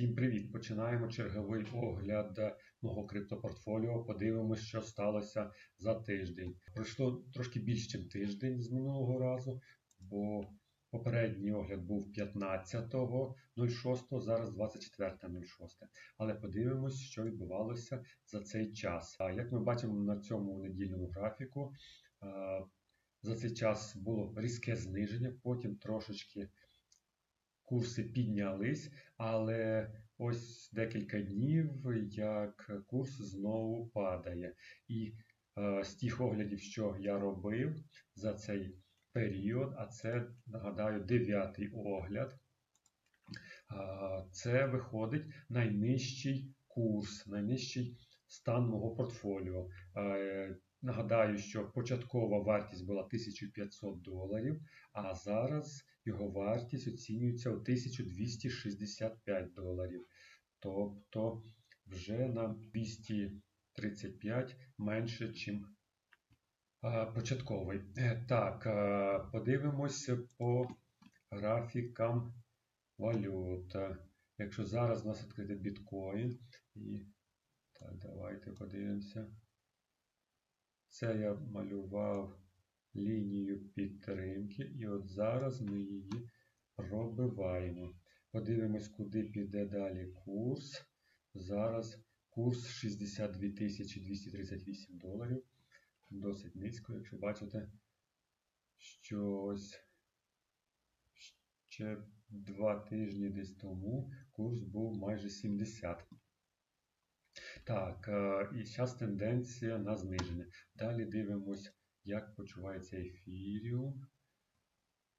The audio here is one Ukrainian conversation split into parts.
Всім привіт! Починаємо черговий огляд мого криптопортфоліо. Подивимось, що сталося за тиждень. Пройшло трошки більше, ніж тиждень з минулого разу, бо попередній огляд був 15.06, зараз 24.06. Але подивимось, що відбувалося за цей час. Як ми бачимо на цьому недільному графіку, за цей час було різке зниження, потім трошечки курси піднялись, але ось декілька днів, як курс знову падає. І е, з тих оглядів, що я робив за цей період, а це, нагадаю, дев'ятий огляд, е, це виходить найнижчий курс, найнижчий стан мого портфоліо. Нагадаю, що початкова вартість була 1500 доларів, а зараз його вартість оцінюється у 1265 доларів. Тобто вже на 235 менше, ніж початковий. Е, так, подивимося по графікам валют. Якщо зараз у нас відкрити біткоін, і так, давайте подивимося. Це я малював лінію підтримки, і от зараз ми її пробиваємо. Подивимось, куди піде далі курс. Зараз курс 62 238 доларів. Досить низько, якщо бачите, що ось ще два тижні десь тому курс був майже 70. Так, е, і зараз тенденція на зниження. Далі дивимось, як почувається ефіріум.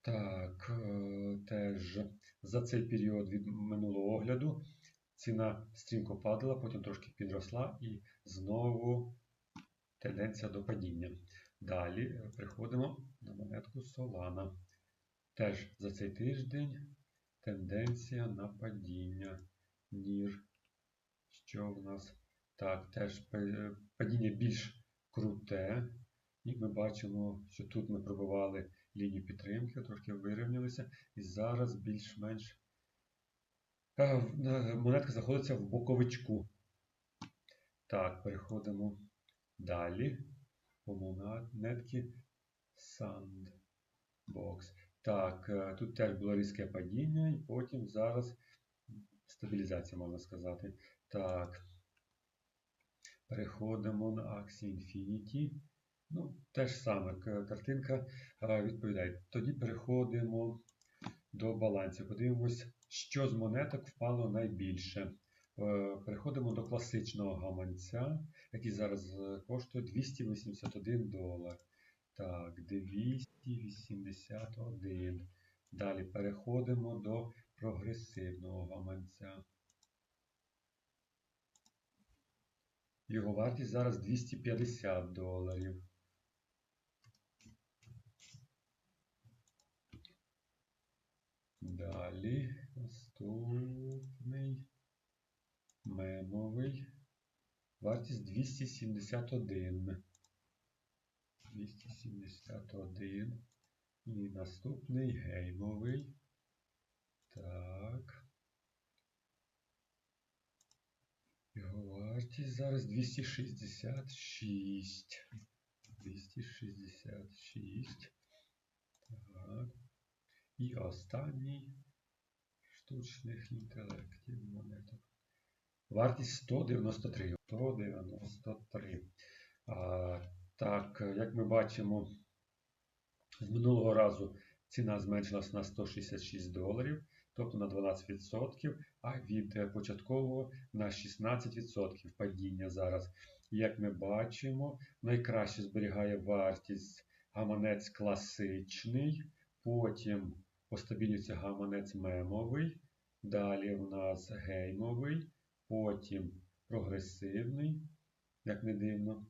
Так, е, теж за цей період від минулого огляду ціна стрімко падала, потім трошки підросла і знову тенденція до падіння. Далі е, приходимо на монетку Solana. Теж за цей тиждень тенденція на падіння. Нір. Що в нас? Так, теж падіння більш круте. І ми бачимо, що тут ми пробивали лінію підтримки, трошки вирівнялися. І зараз більш-менш монетка знаходиться в боковичку. Так, переходимо далі. По монетки Sandbox. Так, е, тут теж було різке падіння, і потім зараз стабілізація, можна сказати. Так. Переходимо на Axie Infinity. Ну, те ж саме картинка відповідає. Тоді переходимо до балансів. Подивимось, що з монеток впало найбільше. Е, переходимо до класичного гаманця, який зараз е, коштує 281 долар. Так, 281. Далі переходимо до прогресивного гаманця. Його вартість зараз 250 доларів. Далі наступний мемовий. Вартість 271. 271. І наступний геймовий. Так. Його зараз 266. 266. Так. І останній штучних інтелектів монеток. Вартість 193. 193. А, Так, як ми бачимо, з минулого разу ціна зменшилась на 166 доларів тобто на 12%, а від початкового на 16% падіння зараз. Як ми бачимо, найкраще зберігає вартість гаманець класичний, потім постабілюється гаманець мемовий, далі в нас геймовий, потім прогресивний, як не дивно,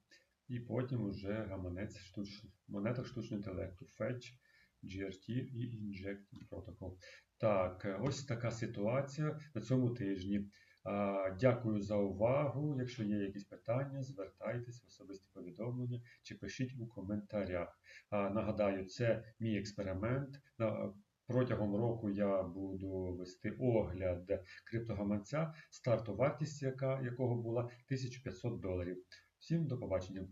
і потім вже гаманець штучний, монеток штучного інтелекту, Fetch, GRT і Injecting Protocol. Так, е, ось така ситуація на цьому тижні. Дякую за увагу. Якщо є якісь питання, звертайтесь в особисті повідомлення чи пишіть у коментарях. Нагадаю, це мій експеримент. Протягом року я буду вести огляд криптогаманця, старту вартість якого була 1500 доларів. Всім до побачення.